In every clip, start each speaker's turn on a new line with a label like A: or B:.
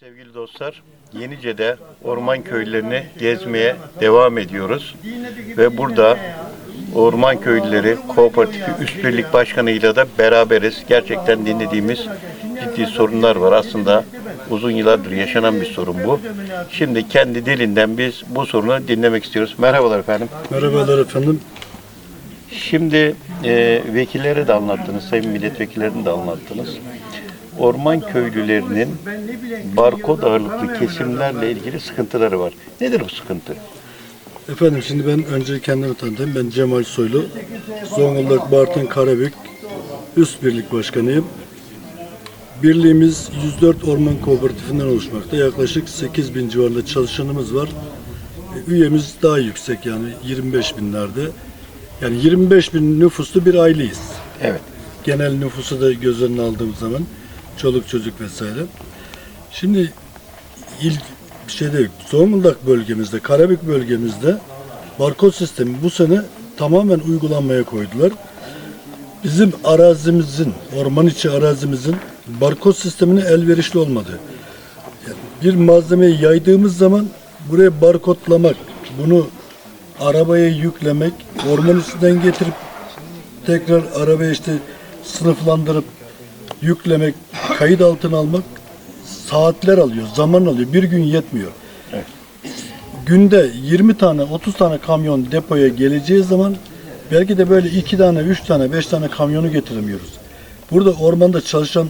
A: Sevgili dostlar, Yenice'de orman köylerini gezmeye devam ediyoruz. Ve burada Orman Köylüleri Kooperatifi Üst Birlik Başkanı'yla da beraberiz. Gerçekten dinlediğimiz ciddi sorunlar var. Aslında uzun yıllardır yaşanan bir sorun bu. Şimdi kendi dilinden biz bu sorunu dinlemek istiyoruz. Merhabalar efendim.
B: Merhabalar efendim.
A: Şimdi e, vekillere de anlattınız, sayın milletvekillerine de anlattınız. Orman köylülerinin barkod ağırlıklı kesimlerle ilgili sıkıntıları var. Nedir bu sıkıntı?
B: Efendim şimdi ben önce kendimi tanıtayım. Ben Cemal Soylu. Zonguldak Bartın Karabük Üst Birlik Başkanıyım. Birliğimiz 104 orman kooperatifinden oluşmakta. Yaklaşık 8 bin civarında çalışanımız var. E, Üyemiz daha yüksek yani 25 binlerde. Yani 25 bin nüfuslu bir aileyiz.
A: Evet.
B: genel nüfusu da göz önüne aldığımız zaman çoluk çocuk vesaire. Şimdi ilk şeyde Zonguldak bölgemizde, Karabük bölgemizde barkod sistemi bu sene tamamen uygulanmaya koydular. Bizim arazimizin, orman içi arazimizin barkod sistemine elverişli olmadı. Yani bir malzemeyi yaydığımız zaman buraya barkodlamak, bunu arabaya yüklemek, orman içinden getirip tekrar arabaya işte sınıflandırıp yüklemek, kayıt altına almak saatler alıyor, zaman alıyor. Bir gün yetmiyor.
A: Evet.
B: Günde 20 tane, 30 tane kamyon depoya geleceği zaman belki de böyle 2 tane, 3 tane, 5 tane kamyonu getiremiyoruz. Burada ormanda çalışan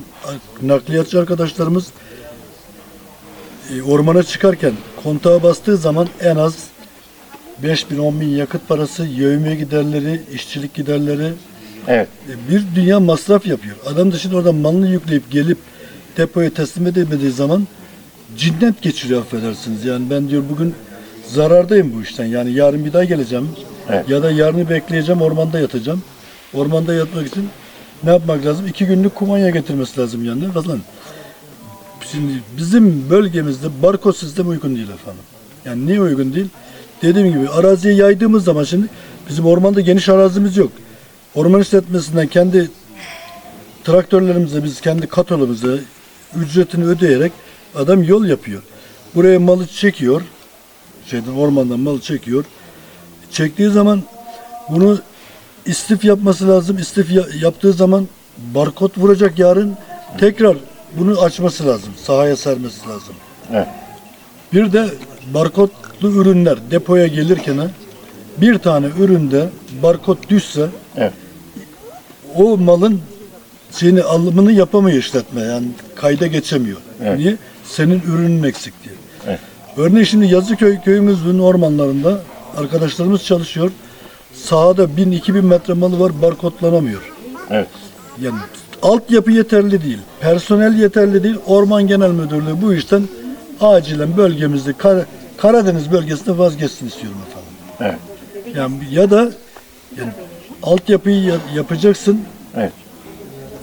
B: nakliyatçı arkadaşlarımız e, ormana çıkarken kontağa bastığı zaman en az 5 bin, 10 bin yakıt parası, yevmiye giderleri, işçilik giderleri,
A: Evet.
B: e, bir dünya masraf yapıyor. Adam da şimdi oradan malını yükleyip gelip depoya teslim edemediği zaman cinnet geçiriyor affedersiniz. Yani ben diyor bugün zarardayım bu işten. Yani yarın bir daha geleceğim.
A: Evet.
B: Ya da yarını bekleyeceğim ormanda yatacağım. Ormanda yatmak için ne yapmak lazım? İki günlük kumanya getirmesi lazım yanına falan. Şimdi bizim bölgemizde barkod sistemi uygun değil efendim. Yani niye uygun değil? Dediğim gibi araziye yaydığımız zaman şimdi bizim ormanda geniş arazimiz yok. Orman işletmesinden kendi traktörlerimize biz kendi katolumuza ücretini ödeyerek adam yol yapıyor. Buraya malı çekiyor. Şeyden ormandan malı çekiyor. Çektiği zaman bunu istif yapması lazım. İstif ya- yaptığı zaman barkod vuracak yarın tekrar bunu açması lazım. Sahaya sermesi lazım.
A: Evet.
B: Bir de barkodlu ürünler depoya gelirken bir tane üründe barkod düşse
A: Evet.
B: O malın şeyini alımını yapamıyor işletme yani kayda geçemiyor.
A: Evet.
B: Niye? Senin ürünün eksik diye.
A: Evet.
B: Örneğin şimdi Yazıköy köyümüzün ormanlarında arkadaşlarımız çalışıyor. Sahada 1000-2000 metre malı var barkodlanamıyor.
A: Evet.
B: Yani altyapı yeterli değil, personel yeterli değil. Orman Genel Müdürlüğü bu işten acilen bölgemizde Kar- Karadeniz bölgesinde vazgeçsin istiyorum efendim.
A: Evet.
B: Yani ya da yani altyapıyı ya- yapacaksın.
A: Evet.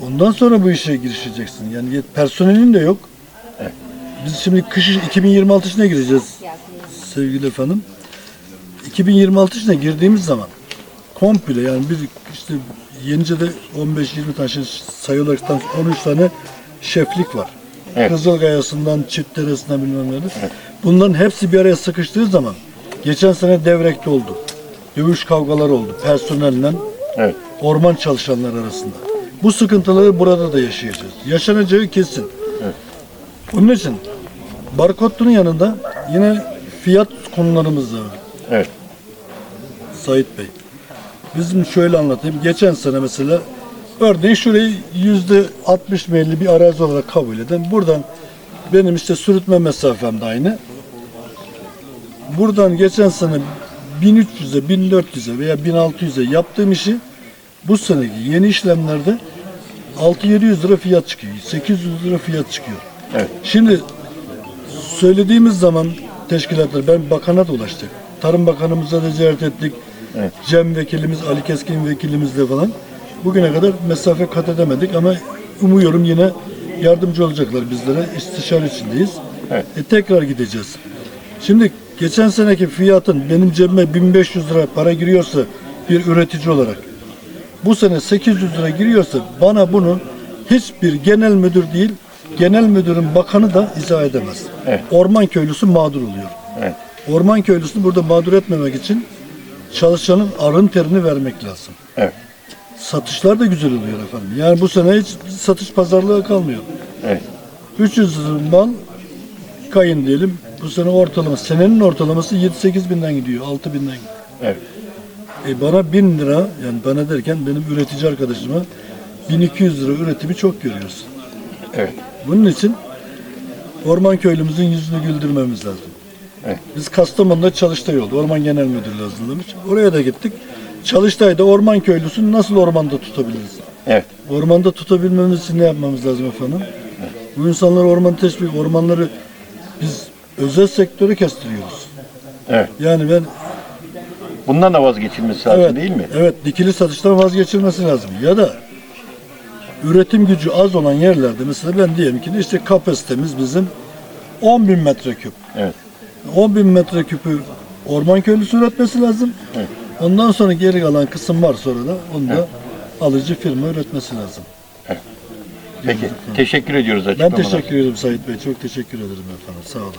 B: Ondan sonra bu işe girişeceksin. Yani yet- personelin de yok.
A: Evet.
B: Biz şimdi kış 2026 içine gireceğiz sevgili efendim. 2026 içine girdiğimiz zaman komple yani bir işte Yenice'de 15-20 tane şey sayı olarak tam 13 tane şeflik var.
A: Evet.
B: Kızılgayası'ndan Çiftderesi'nden bilmem neler. Bunların hepsi bir araya sıkıştığı zaman geçen sene devrekte oldu. Dövüş kavgaları oldu personelle
A: Evet.
B: orman çalışanlar arasında. Bu sıkıntıları burada da yaşayacağız. Yaşanacağı kesin.
A: Evet.
B: Bunun için barkodunun yanında yine fiyat konularımız da var.
A: Evet.
B: Sait Bey. Bizim şöyle anlatayım. Geçen sene mesela örneğin şurayı yüzde 60 meyilli bir arazi olarak kabul eden buradan benim işte sürütme mesafem de aynı. Buradan geçen sene 1300'e, 1400'e veya 1600'e yaptığım işi bu seneki yeni işlemlerde 6-700 lira fiyat çıkıyor. 800 lira fiyat çıkıyor.
A: Evet.
B: Şimdi söylediğimiz zaman teşkilatlar ben bakana da ulaştık. Tarım Bakanımıza da ziyaret ettik.
A: Evet.
B: Cem vekilimiz, Ali Keskin vekilimizle falan. Bugüne kadar mesafe kat edemedik ama umuyorum yine yardımcı olacaklar bizlere. İstişare içindeyiz.
A: Evet.
B: E, tekrar gideceğiz. Şimdi geçen seneki fiyatın benim cebime 1500 lira para giriyorsa bir üretici olarak bu sene 800 lira giriyorsa bana bunu hiçbir genel müdür değil genel müdürün bakanı da izah edemez.
A: Evet.
B: Orman köylüsü mağdur oluyor.
A: Evet.
B: Orman köylüsünü burada mağdur etmemek için çalışanın arın terini vermek lazım.
A: Evet.
B: Satışlar da güzel oluyor efendim. Yani bu sene hiç satış pazarlığı kalmıyor.
A: Evet.
B: 300 mal kayın diyelim. Bu sene ortalama, senenin ortalaması 7-8 binden gidiyor, 6 binden gidiyor.
A: Evet.
B: E bana 1000 lira, yani bana derken benim üretici arkadaşıma 1200 lira üretimi çok görüyoruz.
A: Evet.
B: Bunun için orman köylümüzün yüzünü güldürmemiz lazım.
A: Evet.
B: Biz Kastamonu'da Çalıştay oldu. Orman Genel Müdürlüğü hazırlamış. Oraya da gittik. Çalıştay'da orman köylüsünü nasıl ormanda tutabiliriz?
A: Evet.
B: Ormanda tutabilmemiz için ne yapmamız lazım efendim? Bu insanlar orman teşvik, ormanları biz özel sektörü kestiriyoruz.
A: Evet.
B: Yani ben
A: Bundan da vazgeçilmesi lazım
B: evet,
A: değil mi?
B: Evet, dikili satıştan vazgeçilmesi lazım. Ya da üretim gücü az olan yerlerde mesela ben diyelim ki işte kapasitemiz bizim 10 bin metreküp.
A: Evet.
B: 10 bin metreküpü orman köylüsü üretmesi lazım.
A: Evet.
B: Ondan sonra geri kalan kısım var sonra da onu da alıcı firma üretmesi lazım.
A: Peki. Teşekkür ediyoruz
B: Ben
A: açıklamalar.
B: teşekkür ederim Sait Bey. Çok teşekkür ederim efendim. Sağ olun.